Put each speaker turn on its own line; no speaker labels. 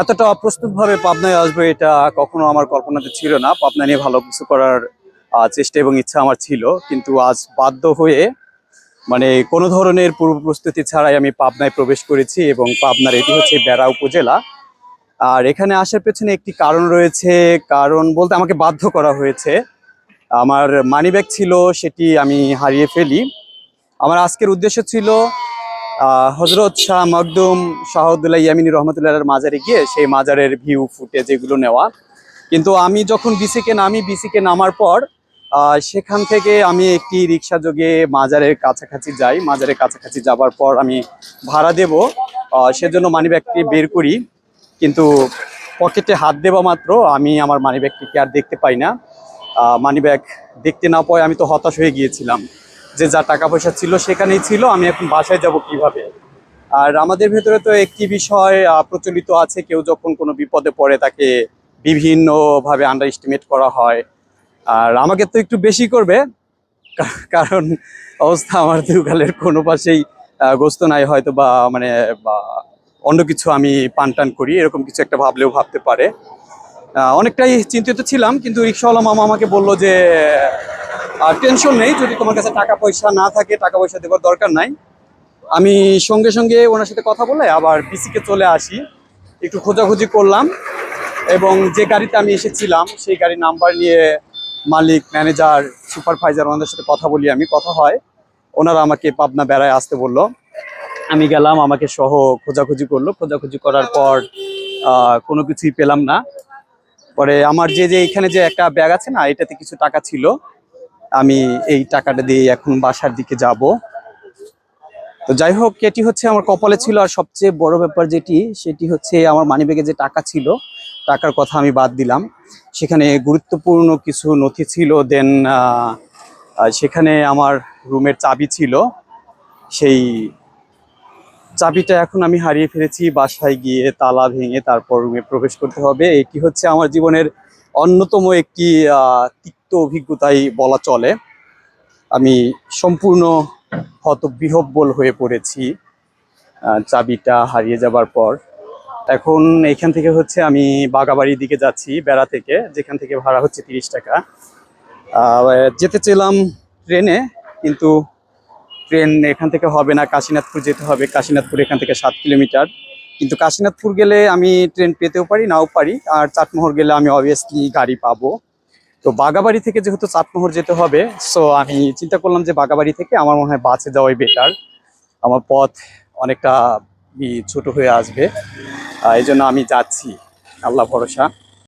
এতটা অপ্রস্তুতভাবে পাবনায় আসবে এটা কখনো আমার কল্পনাতে ছিল না। পাবনা নিয়ে ভালো কিছু করার চেষ্টা এবং ইচ্ছা আমার ছিল। কিন্তু আজ বাধ্য হয়ে মানে কোনো ধরনের পূর্ব প্রস্তুতি ছাড়াই আমি পাবনায় প্রবেশ করেছি এবং পাবনার এটি হচ্ছে বেড়া উপজেলা। আর এখানে আসার পেছনে একটি কারণ রয়েছে। কারণ বলতে আমাকে বাধ্য করা হয়েছে। আমার মানিব্যাগ ছিল, সেটি আমি হারিয়ে ফেলি। আমার আজকের উদ্দেশ্য ছিল হজরত শাহ মকদুম শাহদুল্লাহ ইয়ামিনী রহমতুল্লাহ মাজারে গিয়ে সেই মাজারের ভিউ ফুটেজ এগুলো নেওয়া। কিন্তু আমি যখন বিসিকে নামি বিসিকে নামার পর সেখান থেকে আমি একটি রিক্সা যোগে মাজারের কাছাকাছি যাই। মাজারের কাছাকাছি যাবার পর আমি ভাড়া দেব। সেজন্য মানিব্যাগটি বের করি। কিন্তু পকেটে হাত দেওয়া মাত্র আমি আমার মানি মানিব্যাগটিকে আর দেখতে পাই না। মানিব্যাগ দেখতে না পাই আমি তো হতাশ হয়ে গিয়েছিলাম। যে যা টাকা পয়সা ছিল সেখানেই ছিল, আমি এখন বাসায় যাব কীভাবে? আর আমাদের ভেতরে তো একটি বিষয় প্রচলিত আছে, কেউ যখন কোনো বিপদে পড়ে তাকে বিভিন্নভাবে আন্ডার এস্টিমেট করা হয়। আর আমাকে তো একটু বেশি করবে কারণ অবস্থা আমার দুগালের কোনো পাশেই গোস্ত নাই হয়তো বা মানে বা অন্য কিছু আমি পান টান করি, এরকম কিছু একটা ভাবলেও ভাবতে পারে। অনেকটাই চিন্তিত ছিলাম, কিন্তু রিক্সাওয়ালা মামা আমাকে বলল যে টেনশন নেই, যদি তোমার কাছে টাকা পয়সা না থাকে, টাকা পয়সা দেওয়ার দরকার নাই। আমি সঙ্গে সঙ্গে ওনার সাথে কথা বলে আবার বিসিকে চলে আসি। একটু খোঁজাখুঁজি করলাম এবং যে গাড়িতে আমি এসেছিলাম, সেই গাড়ির নাম্বার নিয়ে মালিক, ম্যানেজার, সুপারভাইজার ওনাদের সাথে কথা বলি আমি, কথা হয়। ওনারা আমাকে পাবনা বেড়ায় আসতে বলল। আমি গেলাম, আমাকে সহ খোঁজাখুঁজি করল। খোঁজাখুঁজি করার পর কোনো কিছুই পেলাম না। পরে আমার যে যে এখানে যে একটা ব্যাগ আছে না, এটাতে কিছু টাকা ছিল। আমি এই টাকাটা দিয়ে এখন বাসার দিকে যাব। তো যাই হোক, এটি হচ্ছে আমার কপালে ছিল, আর সবচেয়ে বড় ব্যাপার যেটি, সেটি হচ্ছে আমার মানিব্যাগে যে টাকা ছিল, টাকার কথা আমি বাদ দিলাম। সেখানে গুরুত্বপূর্ণ কিছু নথি ছিল দেন সেখানে আমার রুমের চাবি ছিল। সেই চাবিটা এখন আমি হারিয়ে ফেলেছি, বাসায় গিয়ে তালা ভেঙে তারপর রুমে প্রবেশ করতে হবে। এটি হচ্ছে আমার জীবনের অন্যতম একটি তিক্ত অভিজ্ঞতাই বলা চলে। আমি সম্পূর্ণ হতবিহব্বল হয়ে পড়েছি। চাবিটা হারিয়ে যাবার পর। এখন এখান থেকে হচ্ছে আমি বাগাবাড়ির দিকে যাচ্ছি, বেড়া থেকে, যেখান থেকে ভাড়া হচ্ছে তিরিশ টাকা। যেতে চেলাম ট্রেনে, কিন্তু ট্রেন এখান থেকে হবে না, কাশীনাথপুর যেতে হবে। কাশীনাথপুর এখান থেকে সাত কিলোমিটার। কিন্তু কাশীনাথপুর গেলে আমি ট্রেন পেতেও পারি, নাও পারি। আর চাটমোহর গেলে আমি অবভিয়াসলি গাড়ি পাবো। তো বাগাবাড়ি থেকে যেহেতু চাটমোহর যেতে হবে সো আমি চিন্তা করলাম যে বাগাবাড়ি থেকে আমার মনে হয় বাসে যাওয়াই বেটার আমার পথ অনেকটা ছোট হয়ে আসবে। এই জন্য আমি যাচ্ছি। আল্লাহ ভরসা।